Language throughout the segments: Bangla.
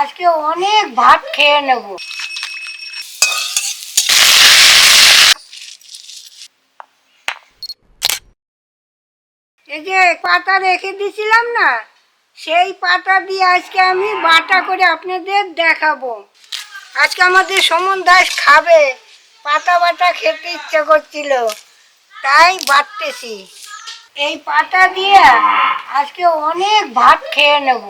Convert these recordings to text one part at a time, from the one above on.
আজকে অনেক ভাত খেয়ে নেব। এই যে পাতা রেখে দিয়েছিলাম না, সেই পাতা দিয়ে আজকে আমি বাটা করে আপনাদের দেখাবো। আজকে আমাদের সমন দাস খাবে, পাতা বাটা খেতে ইচ্ছে করছিল, তাই বাটতেছি। এই পাতা দিয়ে আজকে অনেক ভাত খেয়ে নেব।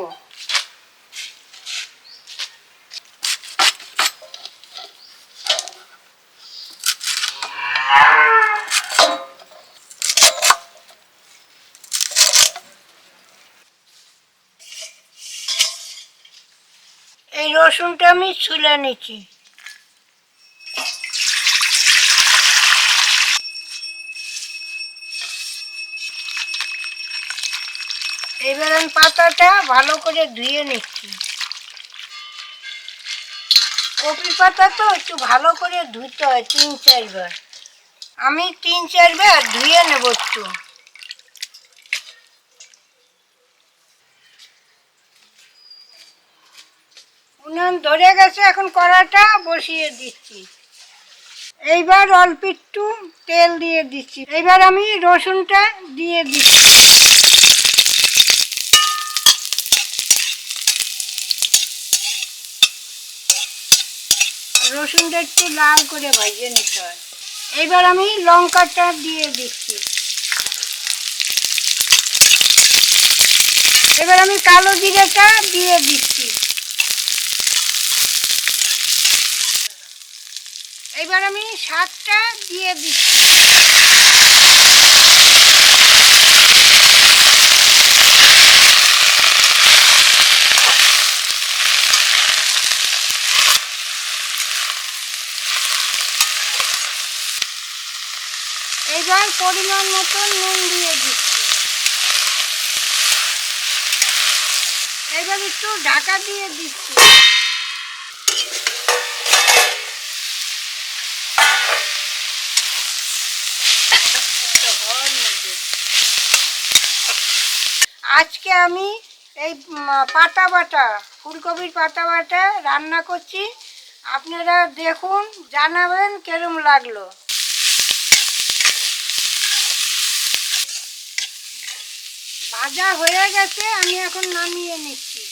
এই রসুনটা আমি ছুলে নিচ্ছি। এবার আমি পাতাটা ভালো করে ধুয়ে নিচ্ছি। কপি পাতা তো একটু ভালো করে ধুতে হয়, তিন চারবার। আমি তিন চারবার ধুয়ে নেব একটু। উনান ধরে গেছে, এখন কড়াটা বসিয়ে দিচ্ছি। এইবার অল্প একটু তেল দিয়ে দিচ্ছি। এইবার আমি রসুনটা দিয়ে দিচ্ছি। রসুনটা একটু লাল করে ভাজিয়ে নিতে হয়। এইবার আমি লঙ্কাটা দিয়ে দিচ্ছি। এবার আমি কালো জিরেটা দিয়ে দিচ্ছি। এবার আমি শাকটা দিয়ে দিচ্ছি। এবার পরিমাণ মতো নুন দিয়ে দিচ্ছি। এবার একটু ঢাকা দিয়ে দিচ্ছি। আজকে আমি এই পাতা বাটা, ফুলকপির পাতা বাটা রান্না করছি। আপনারা দেখুন, জানাবেন কেরম লাগল। ভাজা হয়ে গেছে, আমি এখন নামিয়ে নিচ্ছি।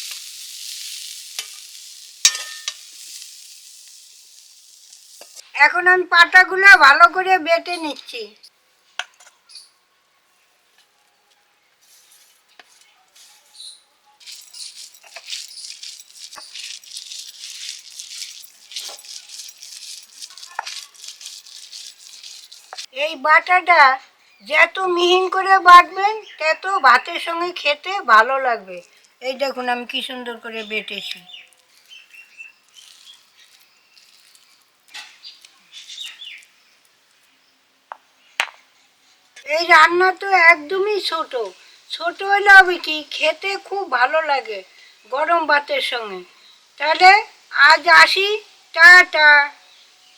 এখন আমি পাতাগুলো ভালো করে বেটে নিচ্ছি। এই বাটাটা যত মিহিন করে বাটবেন, তত ভাতের সঙ্গে খেতে ভালো লাগবে। এই দেখুন আমি কি সুন্দর করে বেটেছি। এই রান্না তো একদমই ছোট। ছোট হলে হবে কি? খেতে খুব ভালো লাগে গরম ভাতের সঙ্গে। তাহলে আজ আসি। টাটা।